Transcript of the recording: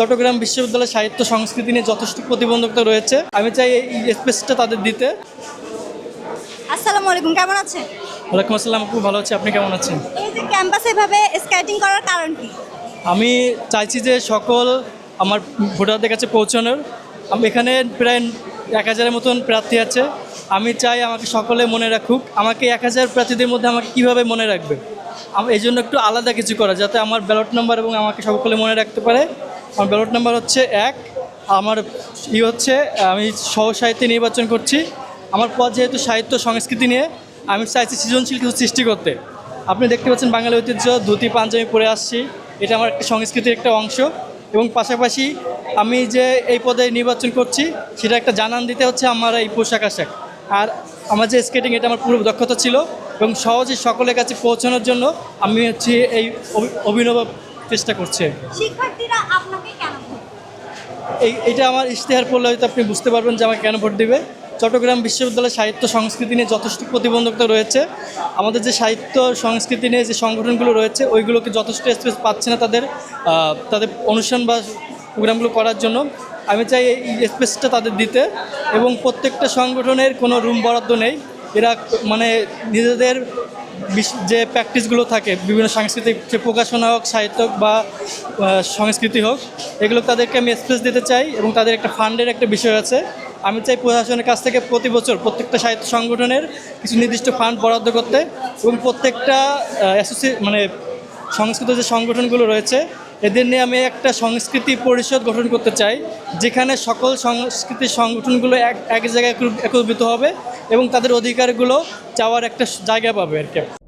চট্টগ্রাম বিশ্ববিদ্যালয় সাহিত্য সংস্কৃতি নিয়ে যথেষ্ট প্রতিবন্ধকতা রয়েছে। আমি চাই এই স্পেসটা তাদের দিতে। আসসালামু আলাইকুম কেমন আছেন? ওয়ালাইকুম আসসালাম খুব ভালো আছি আপনি কেমন আছেন? এই যে ক্যাম্পাসে এভাবে স্কেটিং করার কারণ কি? আমি চাইছি যে সকল আমার ভোটারদের কাছে পৌঁছানোর। আমি এখানে প্রায় এক হাজারের মতন প্রার্থী আছে। আমি চাই আমাকে সকলে মনে রাখুক। আমাকে এক হাজার প্রার্থীদের মধ্যে আমাকে কীভাবে মনে রাখবে? আমি এই জন্য একটু আলাদা কিছু করা যাতে আমার ব্যালট নাম্বার এবং আমাকে সকলে মনে রাখতে পারে। আমার ব্যালট নাম্বার হচ্ছে এক। আমার ই হচ্ছে, আমি সহ সাহিত্যে নির্বাচন করছি। আমার পথ যেহেতু সাহিত্য সংস্কৃতি নিয়ে, আমি চাইছি সৃজনশীল কিছু সৃষ্টি করতে। আপনি দেখতে পাচ্ছেন বাঙালি ঐতিহ্য, ধুতি, পাঞ্জাবি পরে আসছি। এটা আমার একটা সংস্কৃতির একটা অংশ। এবং পাশাপাশি আমি যে এই পদে নির্বাচন করছি, সেটা একটা জানান দিতে হচ্ছে আমার এই পোশাক আশাক। আর আমার যে স্কেটিং এটা আমার পুরো দক্ষতা ছিল। এবং সহজে সকলের কাছে পৌঁছানোর জন্য আমি হচ্ছে এই অভি- অভিনব চেষ্টা করছে। শিক্ষার্থীরা আপনাকে কেন এই এটা আমার ইশতেহার পড়লে হয়তো আপনি বুঝতে পারবেন যে আমাকে কেন ভোট দিবে। চট্টগ্রাম বিশ্ববিদ্যালয় সাহিত্য সংস্কৃতি নিয়ে যথেষ্ট প্রতিবন্ধকতা রয়েছে। আমাদের যে সাহিত্য সংস্কৃতি নিয়ে যে সংগঠনগুলো রয়েছে ওইগুলোকে যথেষ্ট স্পেস পাচ্ছে না তাদের তাদের অনুষ্ঠান বা প্রোগ্রামগুলো করার জন্য। আমি চাই এই স্পেসটা তাদের দিতে এবং প্রত্যেকটা সংগঠনের কোনো রুম বরাদ্দ নেই। এরা মানে নিজেদের যে প্র্যাকটিসগুলো থাকে, বিভিন্ন সাংস্কৃতিক যে প্রকাশনা হোক, সাহিত্য বা সংস্কৃতি হোক, এগুলো তাদেরকে আমি স্পেস দিতে চাই এবং তাদের একটা ফান্ডের একটা বিষয় আছে। আমি চাই প্রশাসনের কাছ থেকে প্রতি বছর প্রত্যেকটা সাহিত্য সংগঠনের কিছু নির্দিষ্ট ফান্ড বরাদ্দ করতে এবং প্রত্যেকটা অ্যাসোসিয়ে মানে সংস্কৃত যে সংগঠনগুলো রয়েছে, এদের নিয়ে আমি একটা সংস্কৃতি পরিষদ গঠন করতে চাই, যেখানে সকল সংস্কৃতি সংগঠনগুলো এক এক জায়গায় একত্রিত হবে এবং তাদের অধিকারগুলো চাওয়ার একটা জায়গা পাবে আর কি।